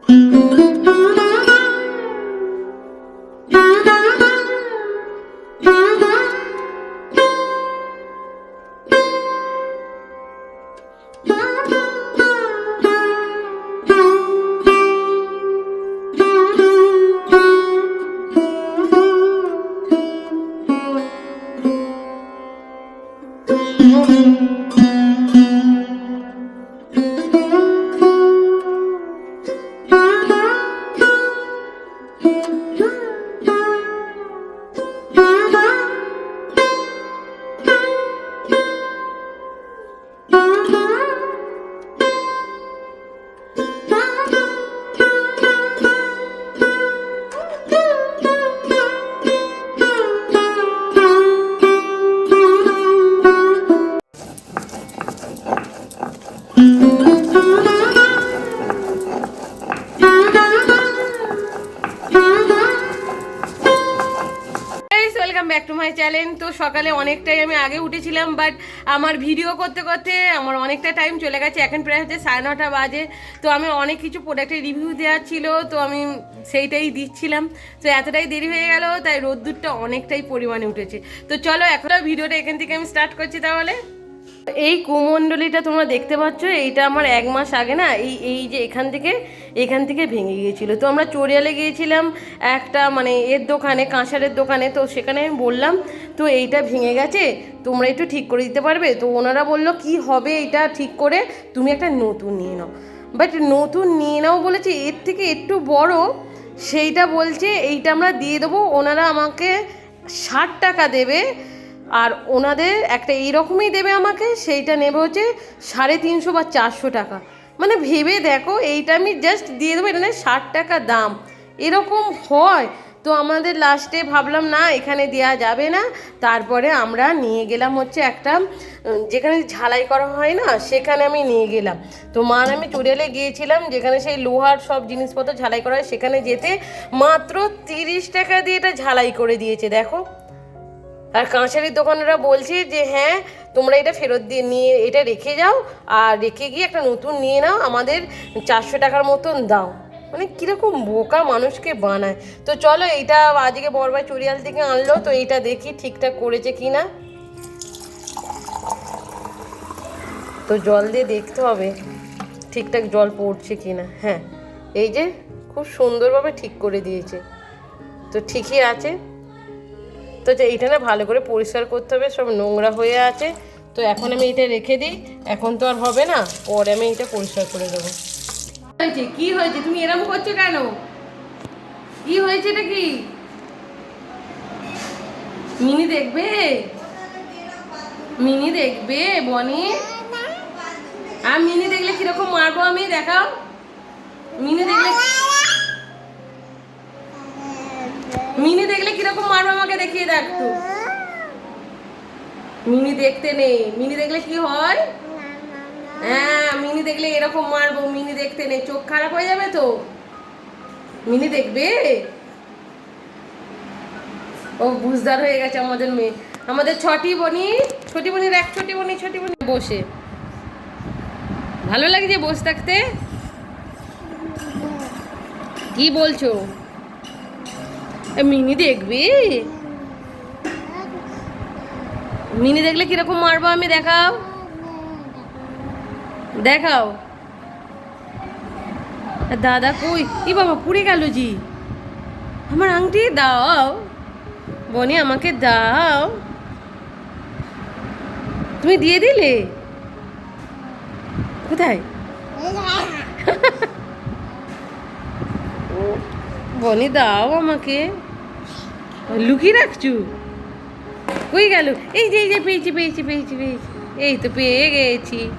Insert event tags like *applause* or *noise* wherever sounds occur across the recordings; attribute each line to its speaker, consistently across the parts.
Speaker 1: Welcome সকালে অনেকটাই আমি আগে উঠেছিলাম বাট আমার ভিডিও করতে করতে আমার অনেকটা টাইম চলে গেছে। এখন প্রায় হচ্ছে সাড়ে নটা বাজে। তো আমি অনেক কিছু প্রোডাক্টের রিভিউ দেওয়ার ছিল, তো আমি সেইটাই দিচ্ছিলাম। তো এতটাই দেরি হয়ে গেল, তাই রোদ্দুরটা অনেকটাই পরিমাণে উঠেছে। তো চলো এখনও ভিডিওটা এখান থেকে আমি স্টার্ট করছি তাহলে। এই কুমণ্ডলিটা তোমরা দেখতে পাচ্ছ, এইটা আমার এক মাস আগে না, এই এই যে এখান থেকে এখান থেকে ভেঙে গিয়েছিল। তো আমরা চড়িয়ালে গিয়েছিলাম একটা মানে এর দোকানে, কাঁসারের দোকানে, তো সেখানে আমি বললাম, তো এইটা ভেঙে গেছে, তোমরা একটু ঠিক করে দিতে পারবে? তো ওনারা বলল, কি হবে এটা ঠিক করে? তুমি একটা নতুন নিয়ে নাও। বাট নতুন নিয়ে নাও বলেছে, এর থেকে একটু বড়, সেইটা বলছে, এইটা আমরা দিয়ে দেবো। ওনারা আমাকে ষাট টাকা দেবে আর ওনাদের একটা এইরকমই দেবে আমাকে, সেইটা নেবে হচ্ছে সাড়ে তিনশো বা চারশো টাকা। মানে ভেবে দেখো, এইটা আমি জাস্ট দিয়ে দেবো, এটা ষাট টাকা দাম। এরকম হয়, তো আমাদের লাস্টে ভাবলাম, না, এখানে দেওয়া যাবে না। তারপরে আমরা নিয়ে গেলাম হচ্ছে একটা যেখানে ঝালাই করা হয় না, সেখানে আমি নিয়ে গেলাম। তো মার, আমি চুড়েলে গিয়েছিলাম, যেখানে সেই লোহার সব জিনিসপত্র ঝালাই করা হয়, সেখানে যেতে মাত্র তিরিশ টাকা দিয়ে এটা ঝালাই করে দিয়েছে, দেখো। আর কাঁচারির দোকানেরা বলছে যে হ্যাঁ তোমরা এটা ফেরত দিয়ে নিয়ে, এটা রেখে যাও আর রেখে গিয়ে একটা নতুন নিয়ে নাও, আমাদের চারশো টাকার মতন দাও। মানে কীরকম বোকা মানুষকে বানায়। তো চলো, এইটা আজকে বড়বাই চুরিয়াল থেকে আনলো, তো এইটা দেখি ঠিকঠাক করেছে কি না তো জল দিয়ে দেখতে হবে ঠিকঠাক জল পড়ছে কি না হ্যাঁ এই যে খুব সুন্দরভাবে ঠিক করে দিয়েছে। তো ঠিকই আছে। তো এইটা না ভালো করে পরিষ্কার করতে হবে, সব নোংরা হয়ে আছে। তো এখন আমি এটা রেখে দিই। এখন তো আর হবে না, পরে আমি এটা পরিষ্কার করে দেবো। হয়েছে? কি হয়েছে? তুমি এরকম করছ কেন? কি হয়েছে এটা কি? মিনি দেখবে? মিনি দেখবে, বনি? আর মিনি দেখলে কীরকম মারবো আমি? দেখাও। মিনি দেখলে মিনি দেখলে কীরকম মারবো আমাকে দেখিয়ে দেখ মিনি দেখতে নেই। মিনি দেখলে কি হয়? হ্যাঁ মিনি দেখলে এরকম মারবো। মিনি দেখতে নেই। চোখ খারাপ হয়ে যাবে তো? মিনি দেখবে? ও বুঝদার হয়ে গেছে আমাদের মেয়ে। আমাদের ছটি বনি। ছোটি বনির এক, ছোটি বনি ছোটি বনি। বসে। ভালো লাগছে বসে থাকতে? কি বলছো? মিনি দেখবি? মিনি দেখলে কীরকম মারবো আমি দেখাও। দেখাও। দাদা কই? ই বাবা পুড়ে গেল জি। আমার আংটি দাও। বনি আমাকে দাও। তুমি দিয়ে দিলে? কোথায়? *laughs* *laughs* বনি দাও আমাকে। লুকিয়ে রাখছু? কই গেল? এই যে এই যে, পেয়েছি পেয়েছি পেয়েছি পেয়েছি। এই তো পেয়ে গেছি।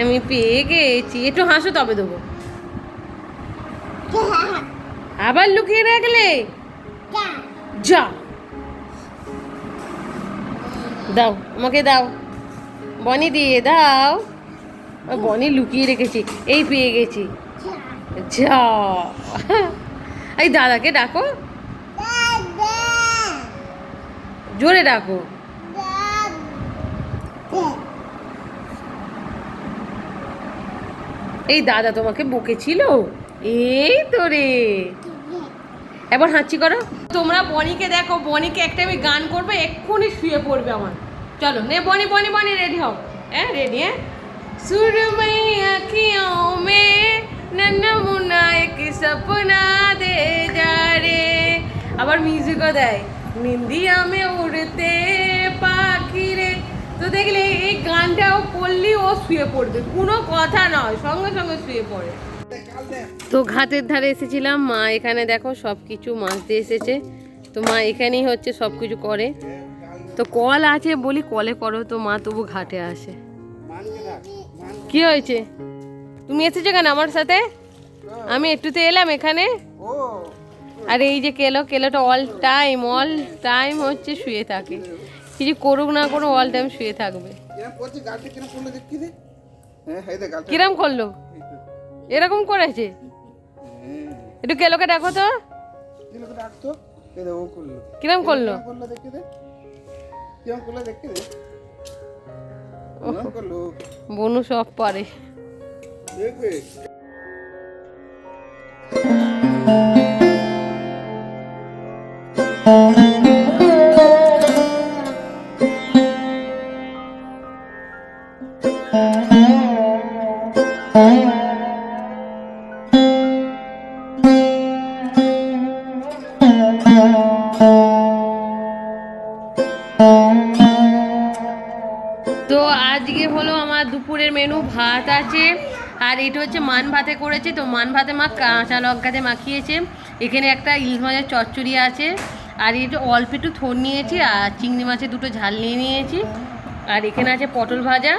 Speaker 1: আমি পেয়ে গেছি। একটু হাসো, তবে দেবো। আবার লুকিয়ে রাখলে? যা। দাও, আমাকে দাও। বনি দিয়ে দাও। বনি লুকিয়ে রেখেছি। এই পেয়ে গেছি। যা। এই দাদাকে ডাকো। জোরে ডাকো। এই দাদা তোমাকে বকেছিল? এই তো রে। এবার হাঁচি করো। তোমরা বনিকে দেখো, বনিকে একটা আমি গান করব, এক্ষুনি শুয়ে পড়বে আমার। চলো, নে বনি বনি বনি রেডি হও। হ্যাঁ রেডি হ্যাঁ? সুরমাইয়া আঁখিও মে নমুনা একটি সপনা দে যা রে আবার মিউজিকও দেয় নিন্দিয়ামে উড়তে পাখি রে। তো দেখলে এই গানটা ও পড়লেই ও শুয়ে পড়বে, কোনো কথা নয়, সঙ্গে সঙ্গে শুয়ে পড়ে। তো ঘাটের ধারে এসেছিলাম, মা এখানে দেখো সব কিছু মাছতে এসেছে। তো মা এখানেই হচ্ছে সব কিছু করে। তো কল আছে বলি কলে করো তো মা, তবু ঘাটে আসে। কি হয়েছে? তুমি এসেছ কেন আমার সাথে? আমি একটুতে এলাম এখানে। আর এই যে কেলো কেলোটা অল টাইম অল টাইম হচ্ছে শুয়ে থাকে। কিছু করুক না করুক অল টাইম শুয়ে থাকবে।
Speaker 2: কিরম করল?
Speaker 1: এরকম করেছে? একটু কেলোকে দেখো তো। কিরম করল? বনু সব পারে।
Speaker 2: দেখবে
Speaker 1: তো আর এটা হচ্ছে মান ভাতে করেছে, তো মান ভাতে মা কাঁচা লঙ্কাতে মাখিয়েছে। এখানে একটা ইলিশ মাছের চচ্চড়ি আছে, আর এটা অল্প একটু থোর নিয়েছি, আর চিংড়ি মাছের দুটো ঝাল নিয়ে নিয়েছি। আর এখানে আছে পটল ভাজা,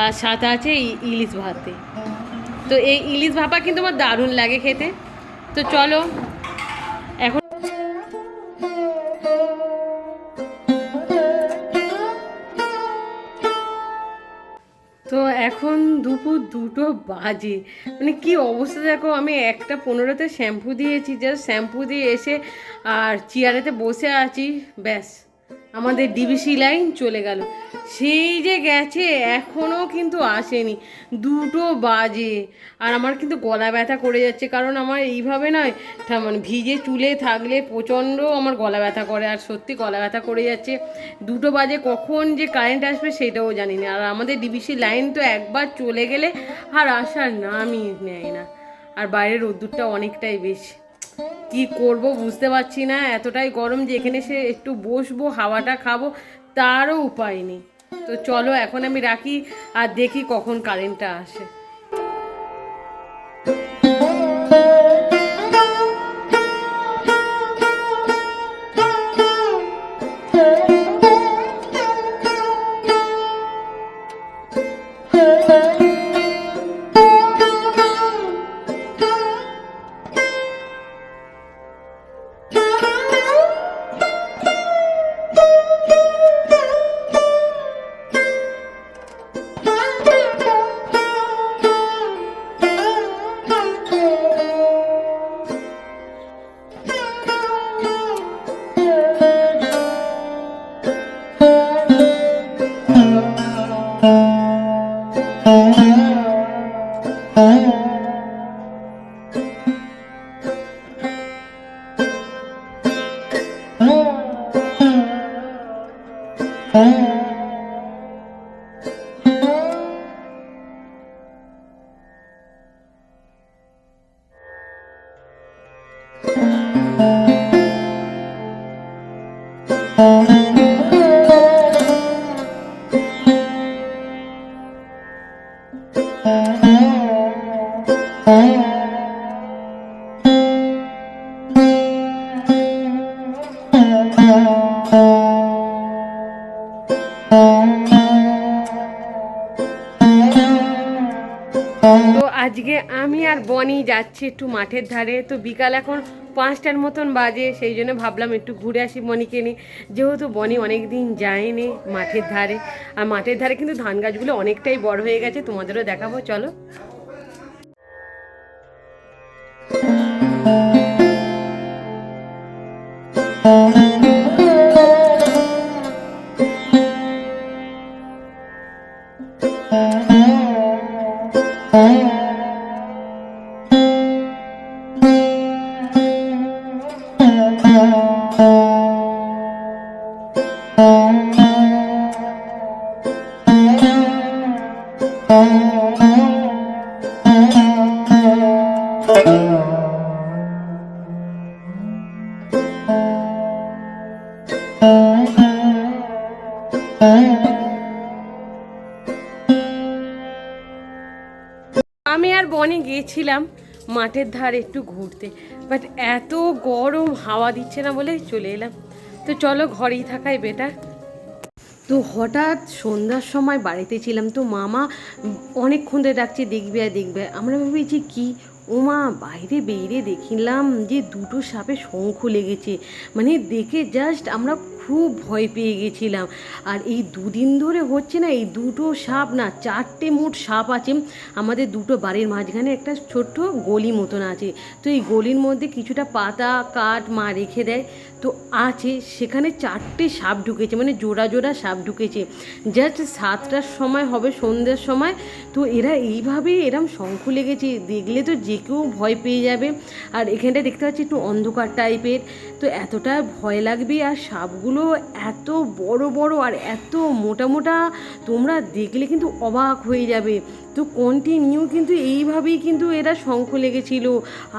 Speaker 1: আর সাথে আছে ইলিশ ভাতে। তো এই ইলিশ ভাপা কিন্তু আমার দারুণ লাগে খেতে। তো চলো এখন দুপুর দুটো বাজে। মানে কি অবস্থা দেখো, আমি একটা পনেরোতে শ্যাম্পু দিয়েছি জাস্ট শ্যাম্পু দিয়ে এসে আর চেয়ারেতে বসে আছি, ব্যাস। আমাদের ডিবিসি লাইন চলে গেল। সেই যে গেছে এখনও কিন্তু আসেনি। দুটো বাজে। আর আমার কিন্তু গলা ব্যথা করে যাচ্ছে, কারণ আমার এইভাবে নয় মানে ভিজে চুলে থাকলে প্রচণ্ড আমার গলা ব্যথা করে, আর সত্যি গলা ব্যথা করে যাচ্ছে। দুটো বাজে, কখন যে কারেন্ট আসবে সেটাও জানি না। আর আমাদের ডিবিসি লাইন তো একবার চলে গেলে আর আসার নামই নেয় না। আর বাইরের রোদ্দুরটা অনেকটাই বেশি। কি করব বুঝতে পারছি না, এতটাই গরম যে এখানে সে একটু বসবো, হাওয়াটা খাব, তারও উপায় নেই। তো চলো, এখন আমি রাখি আর দেখি কখন কারেন্টটা আসে। তো আজকে আমি আর বনি যাচ্ছি একটু মাঠের ধারে। তো বিকাল এখন পাঁচটার মতন বাজে সেই জন্য ভাবলাম একটু ঘুরে আসি বনিকে নিয়ে। যেহেতু বনি অনেক দিন যায়নি মাঠের ধারে আর মাঠের ধারে কিন্তু ধান গাছগুলো অনেকটাই বড় হয়ে গেছে তোমাদেরও দেখাবো চলো। আমি আর বনে গিয়েছিলাম মাঠের ধার একটু ঘুরতে বাট এত গরম হাওয়া দিচ্ছে না বলে চলে এলাম। তো চলো ঘরেই থাকাই বেটার তো হঠাৎ সন্ধ্যার সময় বাড়িতে ছিলাম তো মামা অনেকক্ষণ ধরে ডাকছে, দেখবে আর দেখবে। আমরা ভেবেছি কি ওমা বাইরে বেরিয়ে দেখিলাম যে দুটো সাপে শঙ্খ লেগেছে। মানে দেখে জাস্ট আমরা খুব ভয় পেয়ে গেছিলাম। আর এই দুদিন ধরে হচ্ছে না, এই দুটো সাপ না, চারটে মোট সাপ আছে। আমাদের দুটো বাড়ির মাঝখানে একটা ছোট্ট গলি মতন আছে। তো এই গলির মধ্যে কিছুটা পাতা, কাঠ মা রেখে দেয়। তো আছে, সেখানে চারটে সাপ ঢুকেছে মানে জোড়া জোড়া সাপ ঢুকেছে। জাস্ট সাতটার সময় হবে, সন্ধ্যের সময়। তো এরা এইভাবে এরম শঙ্খ লেগেছে, দেখলে তো যে কেউ ভয় পেয়ে যাবে। আর এখানটা দেখতে পাচ্ছি একটু অন্ধকার টাইপের তো এতটা ভয় লাগবে, আর সাপগুলো এত বড় বড় আর এত মোটা মোটা তোমরা দেখলে কিন্তু অবাক হয়ে যাবে। তো কন্টিনিউ কিন্তু এইভাবেই কিন্তু এরা শঙ্খ লেগেছিল।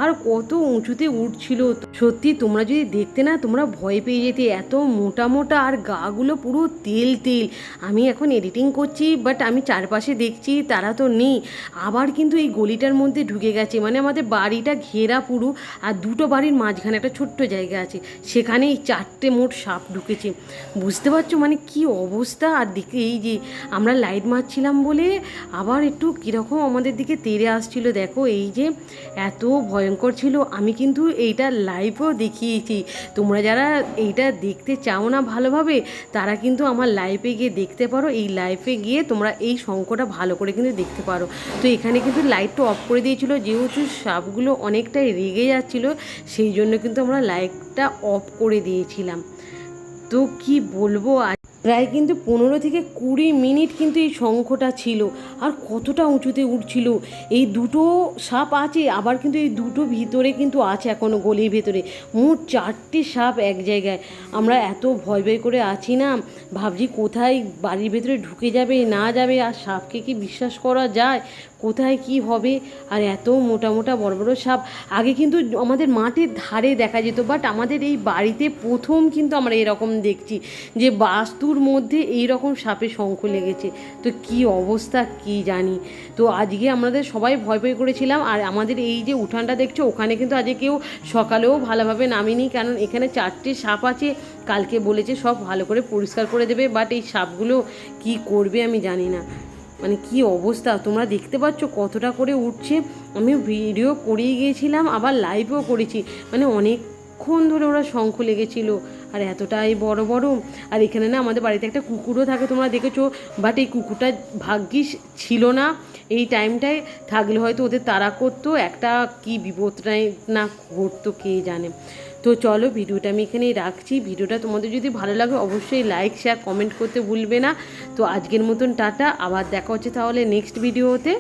Speaker 1: আর কত উঁচুতে উঠছিল। সত্যি তোমরা যদি দেখতে না, তোমরা ভয় পেয়ে যেতে। এত মোটা মোটা আর গাগুলো পুরো তেল তেল। আমি এখন এডিটিং করছি বাট আমি চারপাশে দেখছি, তারা তো নেই। আবার কিন্তু এই গলিটার মধ্যে ঢুকে গেছে। মানে আমাদের বাড়িটা ঘেরা পুরো, আর দুটো বাড়ির মাঝখানে একটা ছোট্ট জায়গা আছে। সেখানে এই চারটে মোট সাপ ঢুকেছে। বুঝতে পারছ মানে কি অবস্থা? আর দেখে এই যে আমরা লাইট মারছিলাম বলে, আবার একটু কীরকম আমাদের দিকে তেড়ে আসছিল, দেখো এই যে এত ভয়ঙ্কর ছিল। আমি কিন্তু এইটা লাইভও দেখিয়েছি। তোমরা যারা এইটা দেখতে চাও না ভালোভাবে, তারা কিন্তু আমার লাইভে গিয়ে দেখতে পারো। এই লাইভে গিয়ে তোমরা এই শঙ্কটা ভালো করে কিন্তু দেখতে পারো। তো এখানে কিন্তু লাইটটা অফ করে দিয়েছিল, যেহেতু সাপগুলো অনেকটাই রেগে যাচ্ছিল, সেই জন্য কিন্তু আমরা লাইটটা অফ করে দিয়েছিলাম। তো কি বলব প্রায় কিন্তু পনেরো থেকে কুড়ি মিনিট কিন্তু এই শঙ্খটা ছিল। আর কতটা উঁচুতে উঠছিল। এই দুটো সাপ আছে, আবার কিন্তু এই দুটো ভিতরে কিন্তু আছে এখনও গলির ভেতরে। মোট চারটে সাপ এক জায়গায়। আমরা এত ভয় ভয় করে আছি না। ভাবছি কোথায় বাড়ির ভেতরে ঢুকে যাবে, না যাবে, আর সাপকে কি বিশ্বাস করা যায়? কোথায় কি হবে? আর এত মোটা মোটা বড় বড় সাপ। আগে কিন্তু আমাদের মাঠের ধারে দেখা যেত বাট আমাদের এই বাড়িতে প্রথম কিন্তু আমরা এরকম দেখছি যে বাস্তুর মধ্যে এই রকম সাপে শঙ্খ লেগেছে। তো কি অবস্থা কি জানি। তো আজকে আমাদের সবাই ভয় ভয় করেছিলাম। আর আমাদের এই যে উঠানটা দেখছ, ওখানে কিন্তু আজকে কেউ সকালেও ভালোভাবে নামিনি। কারণ এখানে চারটে সাপ আছে, কালকে বলেছে সব ভালো করে পরিষ্কার করে দেবে। বাট এই সাপগুলো কি করবে আমি জানি না। মানে কি অবস্থা? তোমরা দেখতে পাচ্ছ কতটা করে উঠছে। আমি ভিডিও করেই গিয়েছিলাম, আবার লাইভও করেছি। মানে অনেকক্ষণ ধরে ওরা শঙ্খ লেগেছিল, আর এতটাই বড় বড়। আর এখানে না আমাদের বাড়িতে একটা কুকুরও থাকে, তোমরা দেখেছ? বাট এই কুকুরটা ভাগ্যিস ছিল না। এই টাইমটায় থাকলে হয়তো ওদের তাড়া করতো, একটা কি বিপদটাই না ঘটতো, কে জানে? তো চলো, ভিডিওটা আমি এখানেই রাখছি। ভিডিওটা তোমাদের যদি ভালো লাগে, অবশ্যই লাইক শেয়ার কমেন্ট করতে ভুলবে না। তো আজকের মতন টাটা, আবার দেখা হচ্ছে তাহলে নেক্সট ভিডিওতে